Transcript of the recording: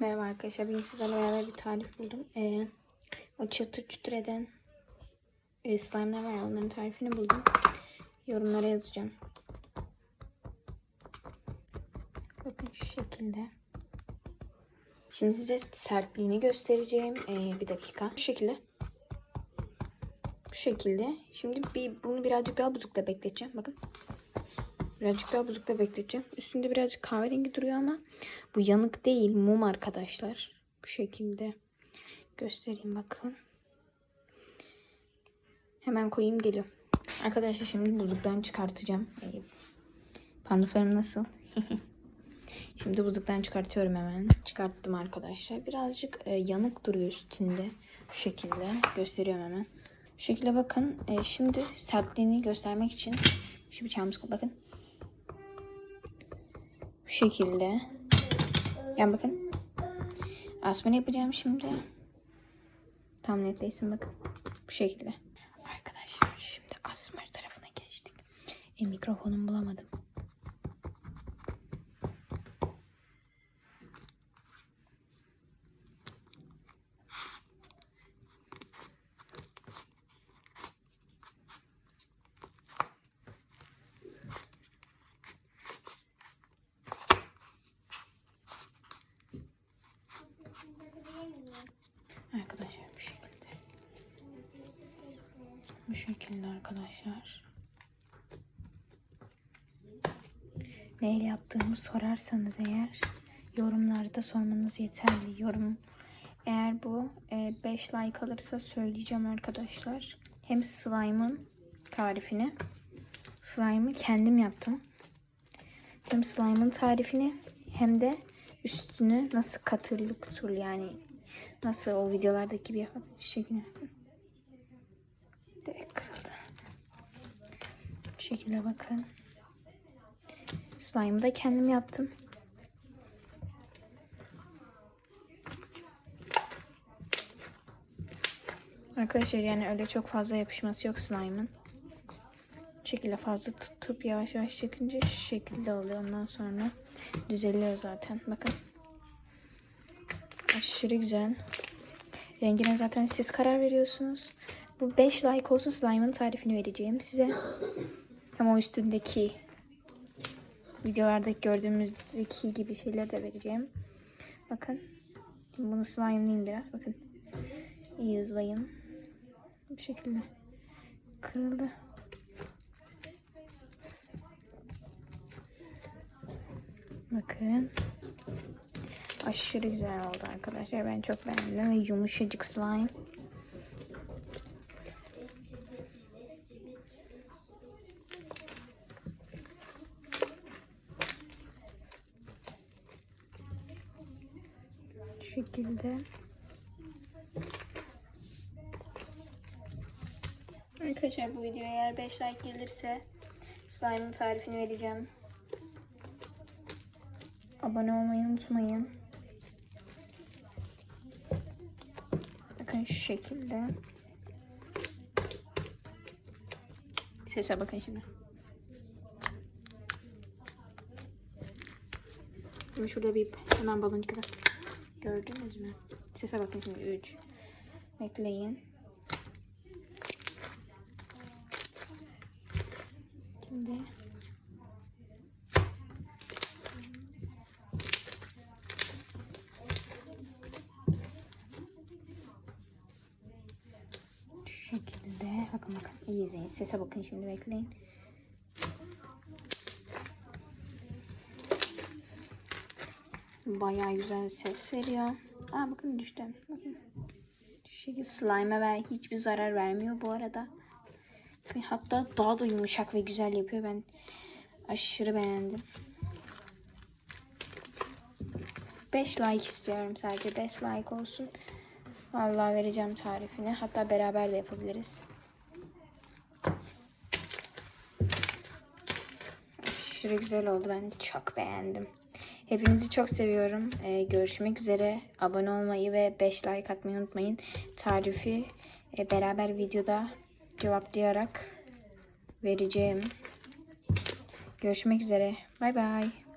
Merhaba arkadaşlar. Bugün sizlerle beraber bir tarif buldum. Ee, o çıtır çıtır eden e, slime'lar var. Onların tarifini buldum. Yorumlara yazacağım. Bakın şu şekilde. Şimdi size sertliğini göstereceğim. Ee, bir dakika. Şu şekilde. Bu şekilde. Şimdi bir, bunu birazcık daha buzlukta bekleteceğim. Bakın. Birazcık daha buzlukta bekleteceğim. Üstünde birazcık kahverengi duruyor ama bu yanık değil. Mum arkadaşlar. Bu şekilde. Göstereyim bakın. Hemen koyayım geliyor. Arkadaşlar şimdi buzluktan çıkartacağım. Panduflarım nasıl? şimdi buzluktan çıkartıyorum hemen. Çıkarttım arkadaşlar. Birazcık e, yanık duruyor üstünde. Bu şekilde. Gösteriyorum hemen. Şu şekilde bakın. E, şimdi sertliğini göstermek için şu bıçağımız bakın. Bu şekilde. Yani bakın. Asmanı yapacağım şimdi. Tam netleşsin bakın. Bu şekilde. Arkadaşlar şimdi asmır tarafına geçtik. E, mikrofonumu bulamadım. Arkadaşlar bu şekilde. Bu şekilde arkadaşlar. Neyle yaptığımı sorarsanız eğer yorumlarda sormanız yeterli. Yorum eğer bu 5 like alırsa söyleyeceğim arkadaşlar. Hem slime'ın tarifini slime'ı kendim yaptım. Hem slime'ın tarifini hem de üstünü nasıl katırlı kutul yani nasıl o videolardaki gibi. Şu şekilde. Direkt kırıldı. Bu şekilde bakın. Slime'ı da kendim yaptım. Arkadaşlar yani öyle çok fazla yapışması yok slime'ın. Bu şekilde fazla tutup yavaş yavaş çekince şu şekilde oluyor. Ondan sonra düzeliyor zaten. Bakın. Aşırı güzel. Rengine zaten siz karar veriyorsunuz. Bu 5 like olsun slime'ın tarifini vereceğim size. Hem o üstündeki videolardaki gördüğümüzdeki gibi şeyler de vereceğim. Bakın. Şimdi bunu slime'layayım biraz. Bakın. İyi hızlayın. Bu şekilde. Kırıldı. Bakın. Aşırı güzel oldu arkadaşlar. Ben çok beğendim. Yumuşacık slime. Şekilde. Arkadaşlar bu videoya eğer 5 like gelirse slime'ın tarifini vereceğim. Abone olmayı unutmayın. Bakın şu şekilde. Sese bakın şimdi. Şimdi şurada bir hemen baloncuk var. Gördünüz mü? Sese bakın şimdi 3. Bekleyin. Şimdi Şu şekilde. Bakın bakın. İyi izleyin. Sese bakın şimdi bekleyin. Bayağı güzel ses veriyor. Aa bakın düştü. Bakın. Şu şekilde slime'a ver hiçbir zarar vermiyor bu arada. Hatta daha da yumuşak ve güzel yapıyor. Ben aşırı beğendim. 5 like istiyorum sadece. 5 like olsun. Vallahi vereceğim tarifini. Hatta beraber de yapabiliriz. Aşırı güzel oldu. Ben çok beğendim. Hepinizi çok seviyorum. Ee, görüşmek üzere. Abone olmayı ve 5 like atmayı unutmayın. Tarifi e, beraber videoda cevaplayarak vereceğim. Görüşmek üzere. Bay bay.